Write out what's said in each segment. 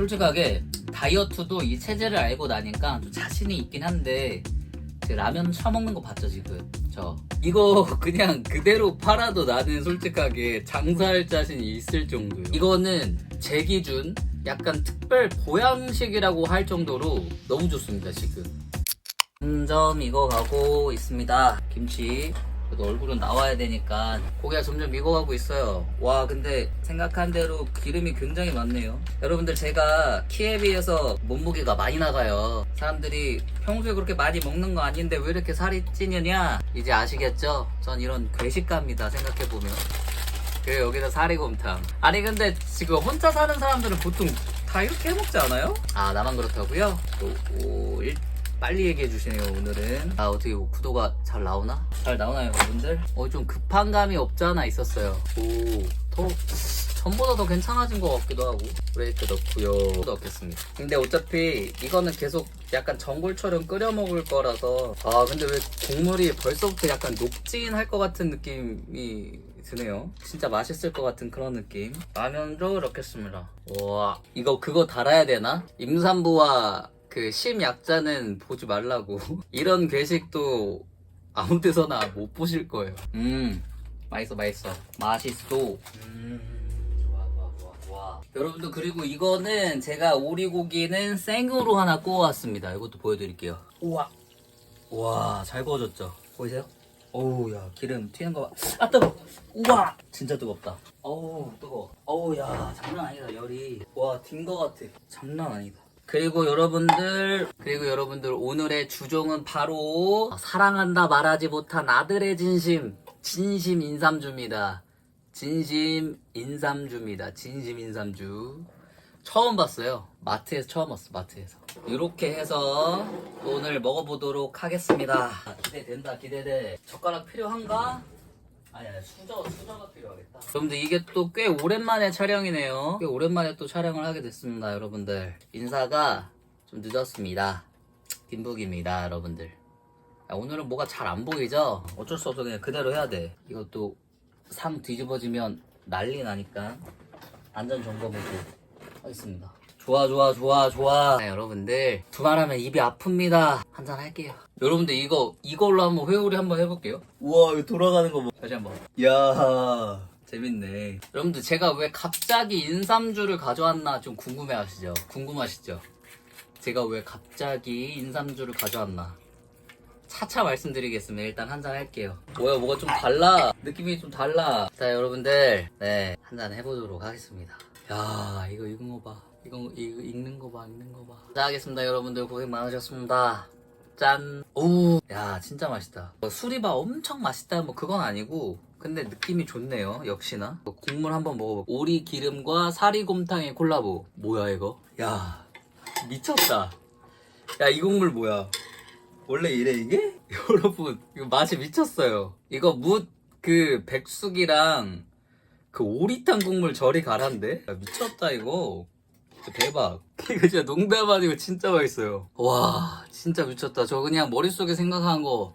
솔직하게 다이어트도 이 체제를 알고 나니까 좀 자신이 있긴 한데 제 라면 처먹는 거 봤죠 지금? 저. 이거 그냥 그대로 팔아도 나는 솔직하게 장사할 자신이 있을 정도요. 이거는 제 기준 약간 특별 보양식이라고 할 정도로 너무 좋습니다 지금. 점점 익어가고 있습니다. 김치 그래도 얼굴은 나와야 되니까 고기가 점점 익어가고 있어요 와 근데 생각한 대로 기름이 굉장히 많네요 여러분들 제가 키에 비해서 몸무게가 많이 나가요 사람들이 평소에 그렇게 많이 먹는 거 아닌데 왜 이렇게 살이 찌느냐 이제 아시겠죠? 전 이런 괴식가입니다 생각해보면 그래 여기다 사리곰탕 아니 근데 지금 혼자 사는 사람들은 보통 다 이렇게 해먹지 않아요? 아 나만 그렇다고요? 오, 오, 일, 빨리 얘기해 주시네요 오늘은. 아 어떻게 뭐 구도가 잘 나오나? 잘 나오나요 여러분들? 어 좀 급한 감이 없지 않아 있었어요. 오더 전보다 더 괜찮아진 것 같기도 하고. 브레이크 넣고요. 넣겠습니다. 근데 어차피 이거는 계속 약간 전골처럼 끓여 먹을 거라서. 아 근데 왜 국물이 벌써부터 약간 녹진할 것 같은 느낌이 드네요. 진짜 맛있을 것 같은 그런 느낌. 라면도 넣겠습니다. 와 이거 그거 달아야 되나? 임산부와 그 심약자는 보지 말라고. 이런 괴식도 아무 데서나 못 보실 거예요. 음 맛있어 맛있어. 맛있어. 음 좋아 좋아 좋아 좋아. 여러분들 그리고 이거는 제가 오리고기는 생으로 하나 구워왔습니다. 이것도 보여드릴게요. 우와. 우와 잘 구워졌죠? 보이세요? 어우 야 기름 튀는 거 봐. 아 뜨거 우와. 진짜 뜨겁다. 어우 뜨거 어우 야 장난 아니다 열이. 와딘 거 같아. 장난 아니다 그리고 여러분들 그리고 여러분들 오늘의 주종은 바로 사랑한다 말하지 못한 아들의 진심 진심 인삼주입니다. 진심 인삼주입니다. 진심 인삼주. 처음 봤어요. 마트에서 처음 봤어 마트에서. 이렇게 해서 오늘 먹어보도록 하겠습니다. 기대된다 기대돼. 젓가락 필요한가? 아니 아니 수저 수저가 필요하겠다. 여러분들 이게 또 꽤 오랜만에 촬영이네요. 꽤 오랜만에 또 촬영을 하게 됐습니다 여러분들. 인사가 좀 늦었습니다. 딘북입니다 여러분들. 야, 오늘은 뭐가 잘 안 보이죠? 어쩔 수 없어. 그냥 그대로 해야 돼. 이것도 상 뒤집어지면 난리 나니까 안전 점검을 또 하겠습니다 좋아 좋아 좋아 좋아. 네, 여러분들 두말하면 입이 아픕니다. 한잔 할게요. 여러분들 이거 이걸로 한번 회오리 한번 해볼게요. 우와 이거 돌아가는 거 뭐. 다시 한번. 이야 재밌네. 여러분들 제가 왜 갑자기 인삼주를 가져왔나 좀 궁금해 하시죠? 궁금하시죠? 제가 왜 갑자기 인삼주를 가져왔나? 차차 말씀드리겠습니다. 일단 한 잔 할게요. 뭐야 뭐가 좀 달라. 느낌이 좀 달라. 자 여러분들 네 한 잔 해보도록 하겠습니다. 야 이거 익은 거봐 이거 이거 익는 거봐 익는 거 봐. 자 하겠습니다. 여러분들 고생 많으셨습니다. 짠. 오우 야 진짜 맛있다. 뭐 술이바 엄청 맛있다. 뭐 그건 아니고 근데 느낌이 좋네요. 역시나. 뭐 국물 한번 먹어볼게요 오리 기름과 사리곰탕의 콜라보. 뭐야 이거? 야 미쳤다. 야 이 국물 뭐야? 원래 이래 이게? 여러분 이거 맛이 미쳤어요. 이거 무 그 백숙이랑 그 오리탕 국물 저리 가란데? 야, 미쳤다 이거 대박. 이거 진짜 농담 아니고 진짜 맛있어요. 와 진짜 미쳤다. 저 그냥 머릿속에 생각한 거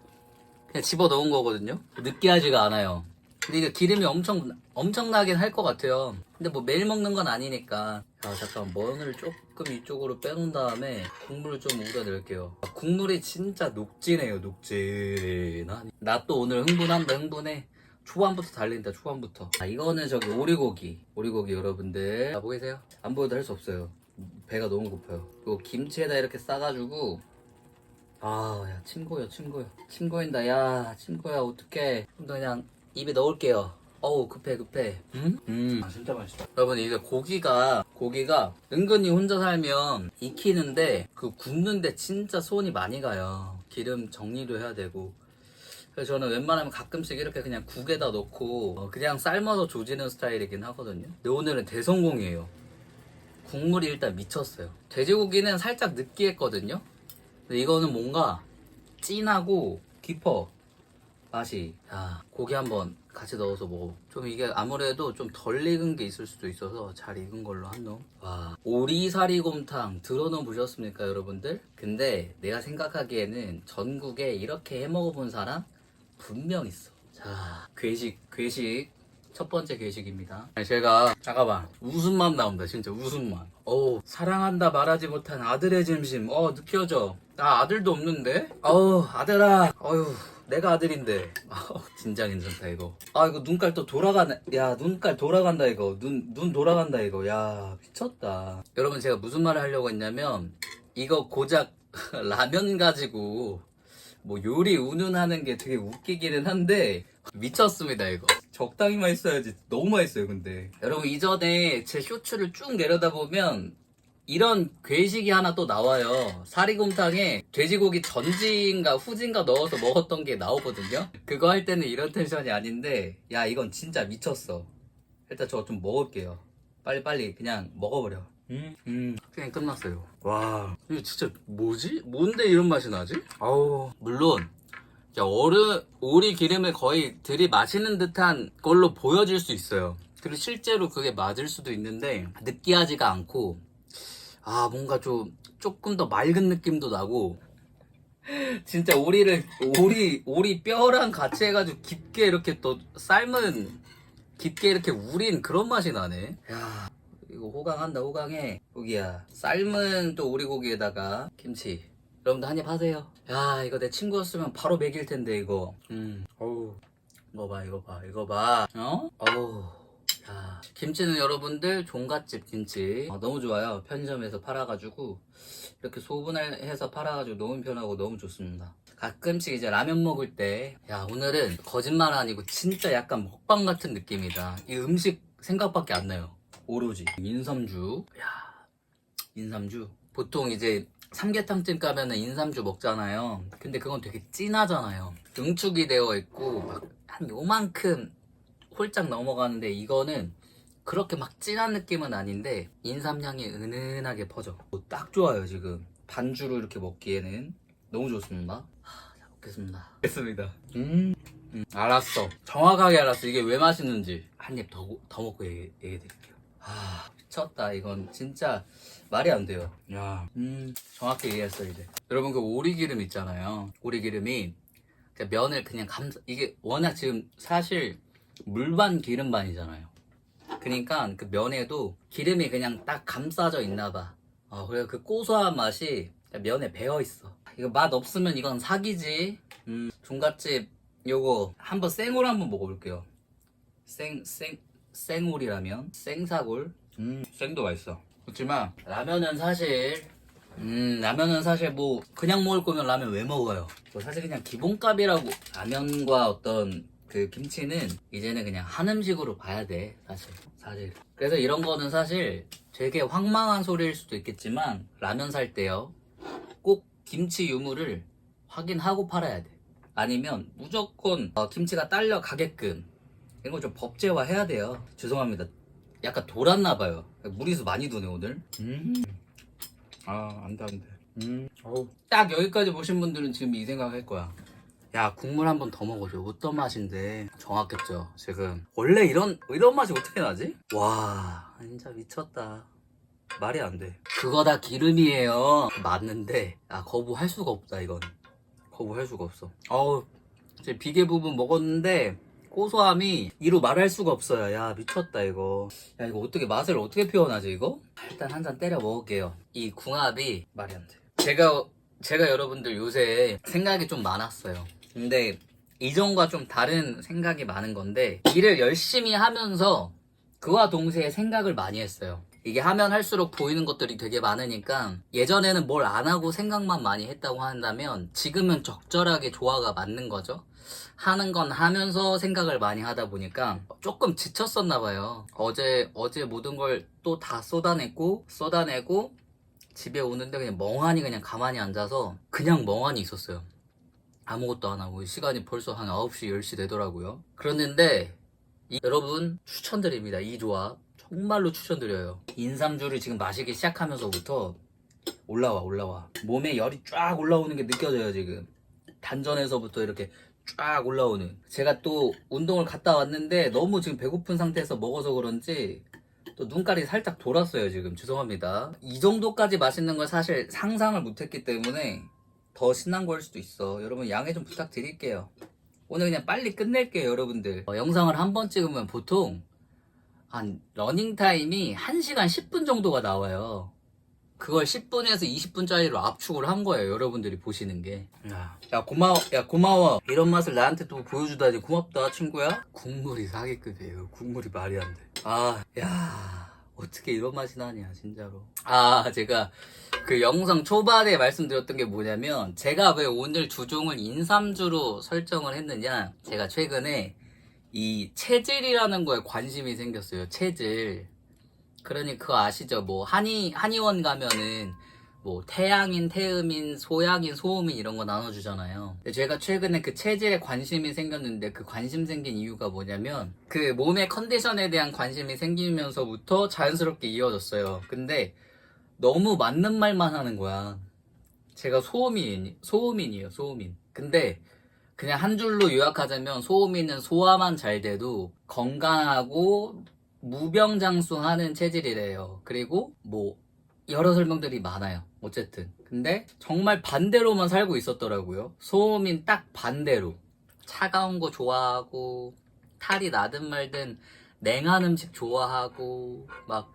그냥 집어 넣은 거거든요. 느끼하지가 않아요. 근데 이게 기름이 엄청 엄청나긴 할 것 같아요. 근데 뭐 매일 먹는 건 아니니까. 자 잠깐 면을 조금 이쪽으로 빼놓은 다음에 국물을 좀 우려 넣을게요. 아, 국물이 진짜 녹진해요 녹진하니 나또 오늘 흥분한다 흥분해 초반부터 달린다 초반부터. 아 이거는 저기 오리고기. 오리고기 여러분들. 자 보이세요? 안 보여도 할 수 없어요. 배가 너무 고파요. 이거 김치에다 이렇게 싸가지고. 아야 침고여 침고여 침고인다. 야 침고야 어떡해. 좀 더 그냥 입에 넣을게요. 어우 급해 급해. 음? 음. 아, 진짜 맛있다. 여러분 이게 고기가 고기가 은근히 혼자 살면 익히는데 그 굽는데 진짜 손이 많이 가요. 기름 정리도 해야 되고 그래서 저는 웬만하면 가끔씩 이렇게 그냥 국에다 넣고 어, 그냥 삶아서 조지는 스타일이긴 하거든요. 근데 오늘은 대성공이에요. 국물이 일단 미쳤어요. 돼지고기는 살짝 느끼했거든요. 근데 이거는 뭔가 진하고 깊어 맛이. 야 고기 한번 같이 넣어서 먹어. 좀 이게 아무래도 좀 덜 익은 게 있을 수도 있어서 잘 익은 걸로 한 놈. 와 오리사리곰탕 들어는 보셨습니까 여러분들? 근데 내가 생각하기에는 전국에 이렇게 해 먹어본 사람 분명 있어. 자, 괴식, 괴식. 첫 번째 괴식입니다. 제가, 잠깐만. 웃음만 나온다, 진짜 웃음만. 어우 사랑한다 말하지 못한 아들의 진심 어 느껴져 나 아들도 없는데 어우 아들아 어휴 내가 아들인데 아우 진짜 괜찮다 이거 아 이거 눈깔 또 돌아가네 야 눈깔 돌아간다 이거 눈 눈 돌아간다 이거 야 미쳤다 여러분 제가 무슨 말을 하려고 했냐면 이거 고작 라면 가지고 뭐 요리 운운하는 게 되게 웃기기는 한데 미쳤습니다 이거. 적당히 맛있어야지 너무 맛있어요 근데. 여러분 이전에 제 쇼츠를 쭉 내려다 보면 이런 괴식이 하나 또 나와요. 사리곰탕에 돼지고기 전지인가 후진가 넣어서 먹었던 게 나오거든요. 그거 할 때는 이런 텐션이 아닌데 야 이건 진짜 미쳤어. 일단 저 좀 먹을게요. 빨리빨리 그냥 먹어버려 음, 음, 그냥 끝났어요. 와, 이거 진짜 뭐지? 뭔데 이런 맛이 나지? 아우, 물론, 자, 어른, 오리 기름을 거의 들이마시는 듯한 걸로 보여질 수 있어요. 그리고 실제로 그게 맞을 수도 있는데, 느끼하지가 않고, 아, 뭔가 좀, 조금 더 맑은 느낌도 나고, 진짜 오리를, 오리, 오리 뼈랑 같이 해가지고 깊게 이렇게 또 삶은, 깊게 이렇게 우린 그런 맛이 나네. 야, 이거 호강한다 호강해. 여기야. 삶은 또 오리고기에다가 김치. 여러분들 한입 하세요. 야 이거 내 친구였으면 바로 먹일 텐데 이거. 음. 어우. 이거 봐 이거 봐 이거 봐. 어? 어우. 야 김치는 여러분들 종갓집 김치. 아, 너무 좋아요. 편의점에서 팔아가지고 이렇게 소분을 해서 팔아가지고 너무 편하고 너무 좋습니다. 가끔씩 이제 라면 먹을 때 야 오늘은 거짓말 아니고 진짜 약간 먹방 같은 느낌이다. 이 음식 생각밖에 안 나요 오로지. 인삼주. 야 인삼주. 보통 이제 삼계탕집 가면은 인삼주 먹잖아요. 근데 그건 되게 진하잖아요. 응축이 되어 있고 막 한 요만큼 홀짝 넘어가는데 이거는 그렇게 막 진한 느낌은 아닌데 인삼향이 은은하게 퍼져. 어, 딱 좋아요 지금. 반주로 이렇게 먹기에는. 너무 좋습니다. 하, 잘 먹겠습니다. 먹겠습니다. 음, 음, 알았어. 정확하게 알았어. 이게 왜 맛있는지. 한 입 더 더 먹고 얘기, 얘기해 드릴게요 아 미쳤다. 이건 진짜 말이 안 돼요. 야, 음 정확히 얘기했어 이제. 여러분 그 오리기름 있잖아요. 오리기름이 그 면을 그냥 감싸 이게 워낙 지금 사실 물반 기름반이잖아요. 그러니까 그 면에도 기름이 그냥 딱 감싸져 있나 봐. 어, 그래서 그 고소한 맛이 면에 배어 있어. 이거 맛 없으면 이건 사기지. 음 종갓집 요거 한번 생으로 한번 먹어볼게요. 생, 생, 생오리라면 생사골? 음 생도 맛있어. 그렇지만 라면은 사실 음 라면은 사실 뭐 그냥 먹을 거면 라면 왜 먹어요? 뭐 사실 그냥 기본값이라고 라면과 어떤 그 김치는 이제는 그냥 한 음식으로 봐야 돼 사실. 사실. 그래서 이런 거는 사실 되게 황망한 소리일 수도 있겠지만 라면 살 때요 꼭 김치 유무를 확인하고 팔아야 돼. 아니면 무조건 어, 김치가 딸려 가게끔 이런 거 좀 법제화 해야 돼요. 죄송합니다. 약간 돌았나 봐요. 무리수 많이 도네 오늘. 음. 아 안돼 안돼. 음. 어우. 딱 여기까지 보신 분들은 지금 이 생각할 거야. 야 국물 한 번 더 먹어줘. 어떤 맛인데 정확했죠 지금. 원래 이런 이런 맛이 어떻게 나지? 와 진짜 미쳤다. 말이 안 돼. 그거 다 기름이에요. 맞는데 아 거부할 수가 없다 이건. 거부할 수가 없어. 어우 이제 비계 부분 먹었는데 고소함이 이로 말할 수가 없어요. 야 미쳤다 이거. 야 이거 어떻게 맛을 어떻게 표현하지 이거? 일단 한 잔 때려 먹을게요. 이 궁합이 말이 안 돼. 제가 제가 여러분들 요새 생각이 좀 많았어요. 근데 이전과 좀 다른 생각이 많은 건데 일을 열심히 하면서 그와 동시에 생각을 많이 했어요. 이게 하면 할수록 보이는 것들이 되게 많으니까 예전에는 뭘 안 하고 생각만 많이 했다고 한다면 지금은 적절하게 조화가 맞는 거죠. 하는 건 하면서 생각을 많이 하다 보니까 조금 지쳤었나 봐요. 어제 어제 모든 걸 또 다 쏟아냈고 쏟아내고 집에 오는데 그냥 멍하니 그냥 가만히 앉아서 그냥 멍하니 있었어요. 아무것도 안 하고 시간이 벌써 한 9시 10시 되더라고요. 그랬는데 이- 여러분 추천드립니다. 이 조합 정말로 추천드려요. 인삼주를 지금 마시기 시작하면서부터 올라와 올라와 몸에 열이 쫙 올라오는 게 느껴져요 지금 단전에서부터 이렇게 쫙 올라오는. 제가 또 운동을 갔다 왔는데 너무 지금 배고픈 상태에서 먹어서 그런지 또 눈깔이 살짝 돌았어요 지금. 죄송합니다. 이 정도까지 맛있는 걸 사실 상상을 못했기 때문에 더 신난 걸 수도 있어. 여러분 양해 좀 부탁드릴게요. 오늘 그냥 빨리 끝낼게요 여러분들. 어, 영상을 한 번 찍으면 보통 한 러닝 타임이 1시간 10분 정도가 나와요. 그걸 10분에서 20분짜리로 압축을 한 거예요. 여러분들이 보시는 게. 야, 야, 고마워. 야, 고마워. 이런 맛을 나한테 또 보여주다니 고맙다, 친구야. 국물이 사기급이에요. 국물이 말이 안 돼. 아, 야. 어떻게 이런 맛이 나냐, 진짜로. 아, 제가 그 영상 초반에 말씀드렸던 게 뭐냐면, 제가 왜 오늘 주종을 인삼주로 설정을 했느냐. 제가 최근에 이 체질이라는 거에 관심이 생겼어요. 체질. 그러니 그거 아시죠? 뭐 한의 한의원 가면은 뭐 태양인, 태음인, 소양인, 소음인 이런 거 나눠주잖아요. 근데 제가 최근에 그 체질에 관심이 생겼는데 그 관심 생긴 이유가 뭐냐면 그 몸의 컨디션에 대한 관심이 생기면서부터 자연스럽게 이어졌어요. 근데 너무 맞는 말만 하는 거야. 제가 소음인, 소음인이에요, 소음인. 근데 그냥 한 줄로 요약하자면 소음인은 소화만 잘 돼도 건강하고 무병장수하는 체질이래요. 그리고 뭐 여러 설명들이 많아요. 어쨌든 근데 정말 반대로만 살고 있었더라고요. 소음인 딱 반대로 차가운 거 좋아하고 탈이 나든 말든 냉한 음식 좋아하고 막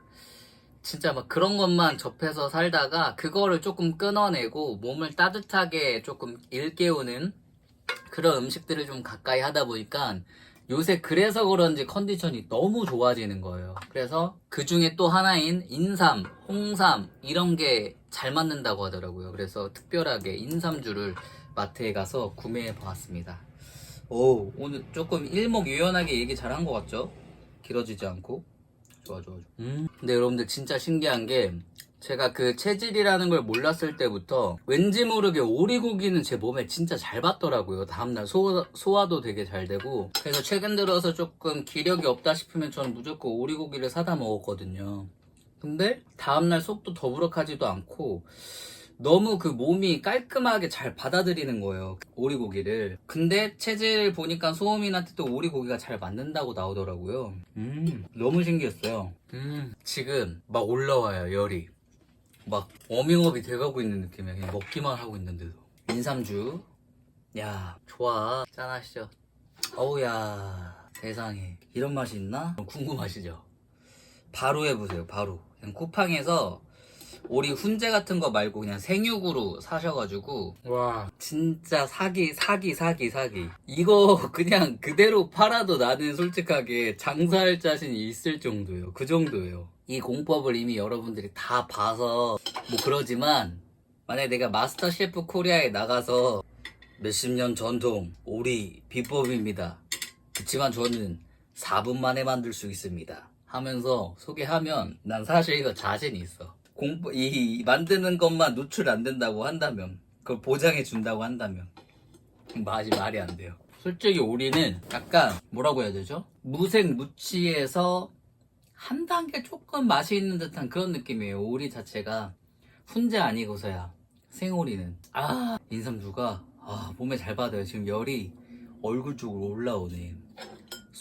진짜 막 그런 것만 접해서 살다가 그거를 조금 끊어내고 몸을 따뜻하게 조금 일깨우는 그런 음식들을 좀 가까이 하다 보니까 요새 그래서 그런지 컨디션이 너무 좋아지는 거예요. 그래서 그 중에 또 하나인 인삼, 홍삼 이런 게 잘 맞는다고 하더라고요. 그래서 특별하게 인삼주를 마트에 가서 구매해 보았습니다. 오, 오늘 조금 일목요연하게 얘기 잘 한 것 같죠? 길어지지 않고. 좋아, 좋아, 좋아. 음. 근데 여러분들 진짜 신기한 게 제가 그 체질이라는 걸 몰랐을 때부터 왠지 모르게 오리고기는 제 몸에 진짜 잘 받더라고요. 다음날 소화, 소화도 되게 잘 되고. 그래서 최근 들어서 조금 기력이 없다 싶으면 저는 무조건 오리고기를 사다 먹었거든요. 근데 다음날 속도 더부룩하지도 않고 너무 그 몸이 깔끔하게 잘 받아들이는 거예요. 오리고기를. 근데 체질 보니까 소음인한테도 오리고기가 잘 맞는다고 나오더라고요. 음, 너무 신기했어요. 음, 지금 막 올라와요, 열이. 막 워밍업이 돼가고 있는 느낌이야. 그냥 먹기만 하고 있는데도. 인삼주. 야, 좋아. 짠하시죠. 어우야, 세상에. 이런 맛이 있나? 궁금하시죠? 바로 해보세요, 바로. 그냥 쿠팡에서 오리 훈제 같은 거 말고 그냥 생육으로 사셔가지고 와. 진짜 사기 사기 사기 사기. 이거 그냥 그대로 팔아도 나는 솔직하게 장사할 자신이 있을 정도예요. 그 정도예요. 이 공법을 이미 여러분들이 다 봐서 뭐 그러지만 만약에 내가 마스터 셰프 코리아에 나가서 몇십 년 전통 오리 비법입니다. 그치만 저는 4분 만에 만들 수 있습니다. 하면서 소개하면 난 사실 이거 자신 있어 공부 이, 이 만드는 것만 노출 안 된다고 한다면 그걸 보장해 준다고 한다면 맛이 말이 안 돼요. 솔직히 오리는 약간 뭐라고 해야 되죠? 무색 무취에서 한 단계 조금 맛이 있는 듯한 그런 느낌이에요. 오리 자체가 훈제 아니고서야 생오리는 아 인삼주가 아 몸에 잘 받아요. 지금 열이 얼굴 쪽으로 올라오네.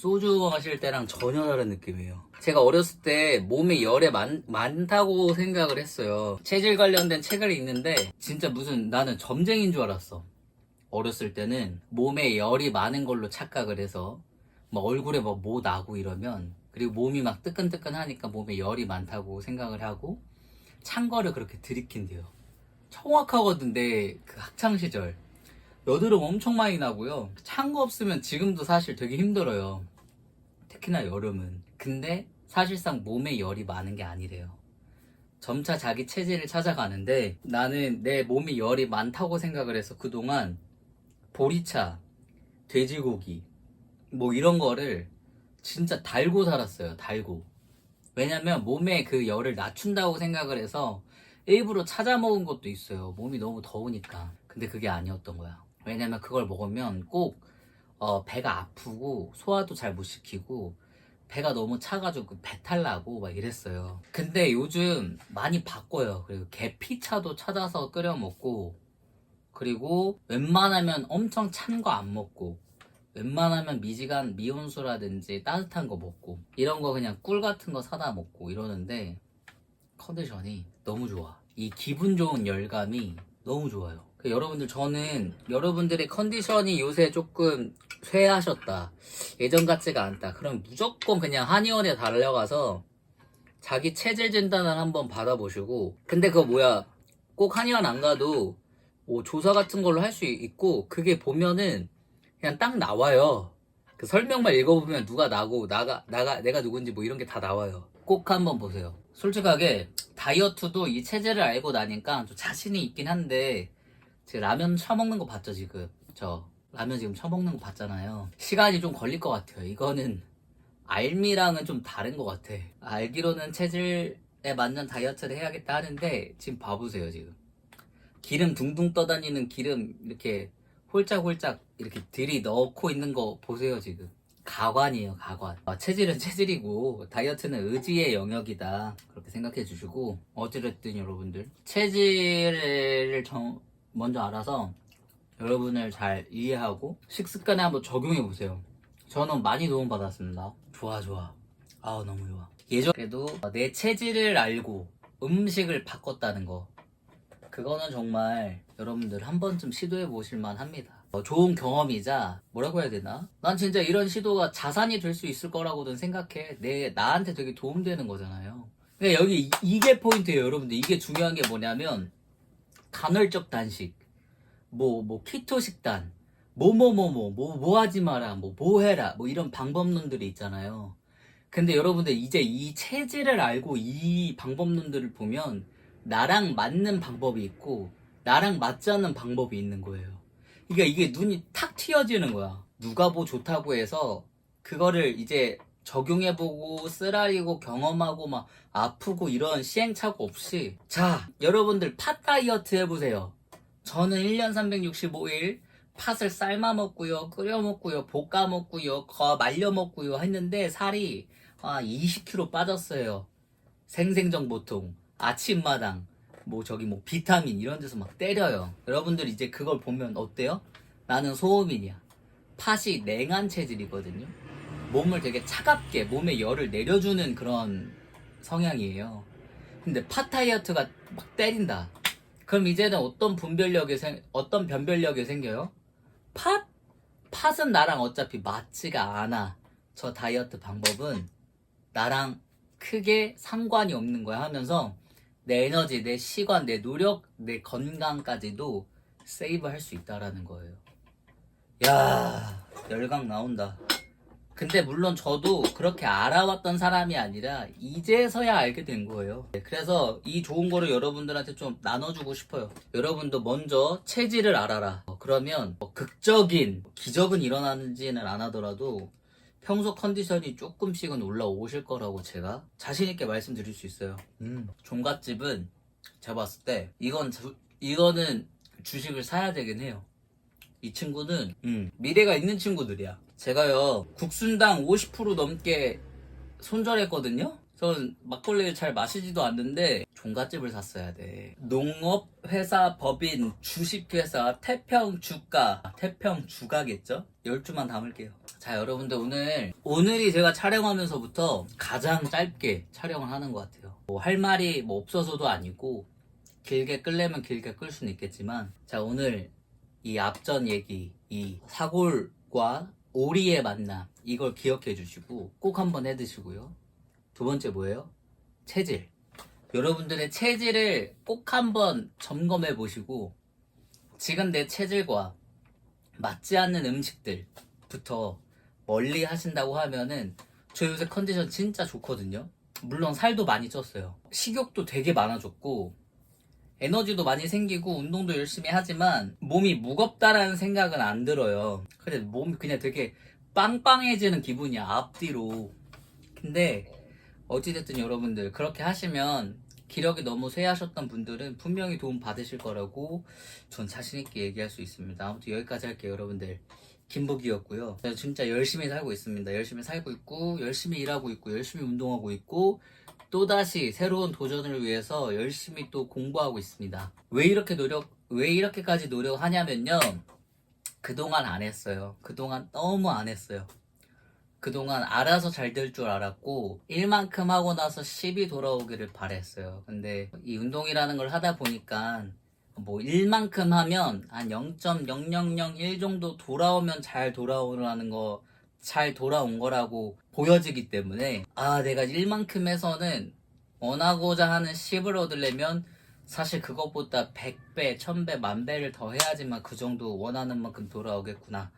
소주 마실 때랑 전혀 다른 느낌이에요. 제가 어렸을 때 몸에 열이 많, 많다고 생각을 했어요. 체질 관련된 책을 읽는데 진짜 무슨 나는 점쟁인 줄 알았어. 어렸을 때는 몸에 열이 많은 걸로 착각을 해서 막 얼굴에 막 뭐 나고 이러면 그리고 몸이 막 뜨끈뜨끈하니까 몸에 열이 많다고 생각을 하고 찬 거를 그렇게 들이킨대요. 정확하거든요. 그 학창 시절 여드름 엄청 많이 나고요. 찬 거 없으면 지금도 사실 되게 힘들어요. 특히나 여름은. 근데 사실상 몸에 열이 많은 게 아니래요. 점차 자기 체질을 찾아가는데 나는 내 몸이 열이 많다고 생각을 해서 그동안 보리차, 돼지고기 뭐 이런 거를 진짜 달고 살았어요. 달고. 왜냐면 몸에 그 열을 낮춘다고 생각을 해서 일부러 찾아 먹은 것도 있어요. 몸이 너무 더우니까. 근데 그게 아니었던 거야. 왜냐면 그걸 먹으면 꼭 어, 배가 아프고 소화도 잘 못 시키고 배가 너무 차가지고 배탈 나고 막 이랬어요. 근데 요즘 많이 바꿔요. 그리고 계피차도 찾아서 끓여 먹고 그리고 웬만하면 엄청 찬 거 안 먹고 웬만하면 미지간 미온수라든지 따뜻한 거 먹고 이런 거 그냥 꿀 같은 거 사다 먹고 이러는데 컨디션이 너무 좋아. 이 기분 좋은 열감이 너무 좋아요. 그 여러분들 저는 여러분들의 컨디션이 요새 조금 쇠하셨다. 예전 같지가 않다. 그럼 무조건 그냥 한의원에 달려가서 자기 체질 진단을 한번 받아보시고 근데 그거 뭐야 꼭 한의원 안 가도 뭐 조사 같은 걸로 할 수 있고 그게 보면은 그냥 딱 나와요. 그 설명만 읽어보면 누가 나고 나가 나가 내가 누군지 뭐 이런 게 다 나와요. 꼭 한번 보세요. 솔직하게 다이어트도 이 체질을 알고 나니까 좀 자신이 있긴 한데 지금 라면 처먹는 거 봤죠 지금 저 라면 지금 처먹는 거 봤잖아요. 시간이 좀 걸릴 것 같아요. 이거는 알미랑은 좀 다른 것 같아. 알기로는 체질에 맞는 다이어트를 해야겠다 하는데 지금 봐보세요 지금 기름 둥둥 떠다니는 기름 이렇게 홀짝홀짝 이렇게 들이 넣고 있는 거 보세요 지금 가관이에요 가관 아, 체질은 체질이고 다이어트는 의지의 영역이다 그렇게 생각해 주시고 어찌됐든 여러분들 체질을 정- 먼저 알아서 여러분을 잘 이해하고 식습관에 한번 적용해 보세요 저는 많이 도움받았습니다 좋아 좋아 아 너무 좋아 예전에도 내 체질을 알고 음식을 바꿨다는 거 그거는 정말 여러분들 한 번쯤 시도해 보실 만 합니다. 어, 좋은 경험이자 뭐라고 해야 되나? 난 진짜 이런 시도가 자산이 될 수 있을 거라고는 생각해. 내 나한테 되게 도움되는 거잖아요. 근데 여기 이- 이게 포인트예요, 여러분들. 이게 중요한 게 뭐냐면 간헐적 단식, 뭐 뭐 키토 식단, 뭐 뭐 뭐 뭐 뭐 뭐 하지 마라, 뭐 뭐 해라, 뭐 이런 방법론들이 있잖아요. 근데 여러분들 이제 이 체질을 알고 이 방법론들을 보면 나랑 맞는 방법이 있고 나랑 맞지 않는 방법이 있는 거예요. 그러니까 이게 눈이 탁 튀어지는 거야. 누가 뭐 좋다고 해서 그거를 이제 적용해보고 쓰라리고 경험하고 막 아프고 이런 시행착오 없이 자 여러분들 팥 다이어트 해보세요. 저는 1년 365일 팥을 삶아 먹고요, 끓여 먹고요, 볶아 먹고요, 거 말려 먹고요 했는데 살이 아 20kg 빠졌어요. 생생정 보통 아침마당 뭐 저기 뭐 비타민 이런 데서 막 때려요. 여러분들 이제 그걸 보면 어때요? 나는 소음인이야. 팥이 냉한 체질이거든요. 몸을 되게 차갑게 몸에 열을 내려주는 그런 성향이에요. 근데 팥 다이어트가 막 때린다. 그럼 이제는 어떤 분별력이 생 어떤 변별력이 생겨요? 팥 팥은 나랑 어차피 맞지가 않아. 저 다이어트 방법은 나랑 크게 상관이 없는 거야 하면서 내 에너지, 내 시간, 내 노력, 내 건강까지도 세이브 할 수 있다라는 거예요. 야, 열강 나온다. 근데 물론 저도 그렇게 알아왔던 사람이 아니라 이제서야 알게 된 거예요. 네, 그래서 이 좋은 거를 여러분들한테 좀 나눠주고 싶어요. 여러분도 먼저 체질을 알아라. 어, 그러면 뭐 극적인 기적은 일어나는지는 안 하더라도 평소 컨디션이 조금씩은 올라오실 거라고 제가 자신있게 말씀드릴 수 있어요. 음, 종갓집은 제가 봤을 때 이건 주- 이거는 주식을 사야 되긴 해요. 이 친구는 음, 미래가 있는 친구들이야. 제가요 국순당 50% 넘게 손절했거든요. 전 막걸리를 잘 마시지도 않는데 종갓집을 샀어야 돼. 농업 회사 법인 주식회사 태평 주가 태평 주가겠죠? 10주만 담을게요. 자 여러분들 오늘 오늘이 제가 촬영하면서부터 가장 짧게 촬영을 하는 것 같아요. 뭐 할 말이 뭐 없어서도 아니고 길게 끌려면 길게 끌 수는 있겠지만 자 오늘 이 앞전 얘기 이 사골과 오리의 만남 이걸 기억해 주시고 꼭 한번 해 드시고요. 두 번째 뭐예요? 체질. 여러분들의 체질을 꼭 한번 점검해 보시고 지금 내 체질과 맞지 않는 음식들부터 멀리 하신다고 하면은 저 요새 컨디션 진짜 좋거든요. 물론 살도 많이 쪘어요. 식욕도 되게 많아졌고 에너지도 많이 생기고 운동도 열심히 하지만 몸이 무겁다라는 생각은 안 들어요. 근데 몸이 그냥 되게 빵빵해지는 기분이야 앞뒤로. 근데 어찌됐든 여러분들 그렇게 하시면 기력이 너무 쇠하셨던 분들은 분명히 도움 받으실 거라고 전 자신있게 얘기할 수 있습니다. 아무튼 여기까지 할게요 여러분들. 김복이었고요. 진짜 열심히 살고 있습니다. 열심히 살고 있고 열심히 일하고 있고 열심히 운동하고 있고 또다시 새로운 도전을 위해서 열심히 또 공부하고 있습니다. 왜 이렇게 노력, 왜 이렇게까지 노력하냐면요. 그동안 안 했어요. 그동안 너무 안 했어요. 그동안 알아서 잘 될 줄 알았고, 1만큼 하고 나서 10이 돌아오기를 바랬어요. 근데 이 운동이라는 걸 하다 보니까 뭐 1만큼 하면 한 0.0001 정도 돌아오면 잘 돌아오라는 거, 잘 돌아온 거라고 보여지기 때문에, 아, 내가 1만큼 해서는 원하고자 하는 10을 얻으려면 사실 그것보다 100배, 1000배, 만배를 더 해야지만 그 정도 원하는 만큼 돌아오겠구나.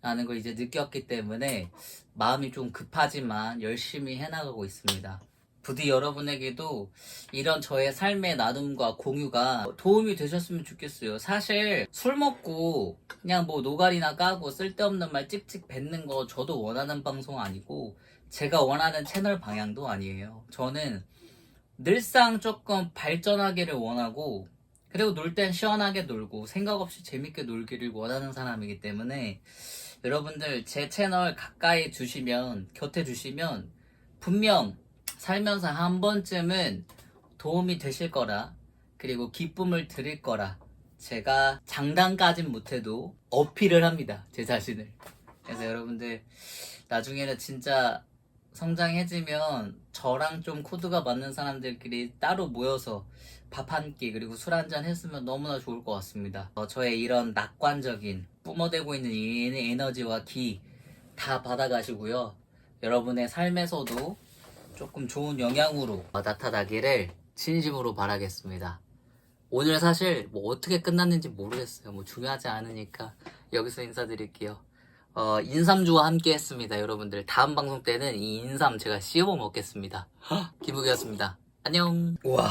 라는 걸 이제 느꼈기 때문에 마음이 좀 급하지만 열심히 해나가고 있습니다. 부디 여러분에게도 이런 저의 삶의 나눔과 공유가 도움이 되셨으면 좋겠어요. 사실 술 먹고 그냥 뭐 노가리나 까고 쓸데없는 말 찍찍 뱉는 거 저도 원하는 방송 아니고 제가 원하는 채널 방향도 아니에요. 저는 늘상 조금 발전하기를 원하고 그리고 놀 땐 시원하게 놀고 생각 없이 재밌게 놀기를 원하는 사람이기 때문에 여러분들 제 채널 가까이 두시면 곁에 두시면 분명 살면서 한 번쯤은 도움이 되실 거라 그리고 기쁨을 드릴 거라 제가 장담까진 못해도 어필을 합니다 제 자신을 그래서 여러분들 나중에는 진짜 성장해지면 저랑 좀 코드가 맞는 사람들끼리 따로 모여서 밥 한 끼 그리고 술 한 잔 했으면 너무나 좋을 것 같습니다. 어, 저의 이런 낙관적인 뿜어대고 있는 이 에너지와 기 다 받아가시고요. 여러분의 삶에서도 조금 좋은 영향으로 나타나기를 진심으로 바라겠습니다. 오늘 사실 뭐 어떻게 끝났는지 모르겠어요. 뭐 중요하지 않으니까 여기서 인사드릴게요. 어, 인삼주와 함께 했습니다, 여러분들. 다음 방송 때는 이 인삼 제가 씹어 먹겠습니다. 김국이었습니다. 안녕. 우와.